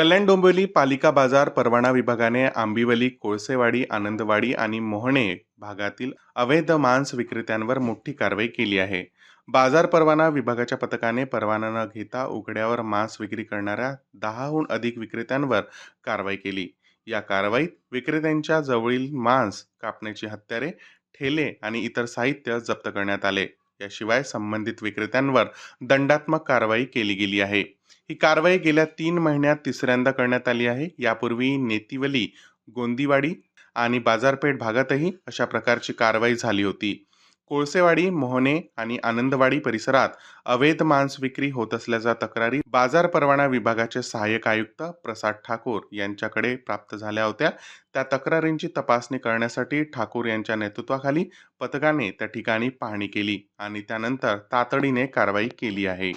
कल्याण डोंबिवली पालिका बाजार परवाना विभागाने आंबिवली कोळसेवाडी आनंदवाडी आणि मोहणे भागातील अवैध मांस विक्रेत्यांवर मोठी कारवाई केली आहे. बाजार परवाना विभागाच्या पथकाने परवाना न घेता उघड्यावर मांस विक्री करणाऱ्या दहाहून अधिक विक्रेत्यांवर कारवाई केली. या कारवाईत विक्रेत्यांच्या जवळील मांस कापण्याची हत्यारे ठेले आणि इतर साहित्य जप्त करण्यात आले. याशिवाय संबंधित विक्रेत्यांवर दंडात्मक कारवाई केली गेली आहे. ही कारवाई गेल्या तीन महिन्यात तिसऱ्यांदा करण्यात आली आहे. यापूर्वी नेतिवली गोंदीवाडी आणि बाजारपेठ भागातही अशा प्रकारची कारवाई झाली होती. कोळसेवाडी मोहने आणि आनंदवाडी परिसरात अवैध मांस विक्री होत असल्याच्या तक्रारी बाजार परवाना विभागाचे सहाय्यक आयुक्त प्रसाद ठाकूर यांच्याकडे प्राप्त झाल्या होत्या. त्या तक्रारींची तपासणी करण्यासाठी ठाकूर यांच्या नेतृत्वाखाली पथकाने त्या ठिकाणी पाहणी केली आणि त्यानंतर तातडीने कारवाई केली आहे.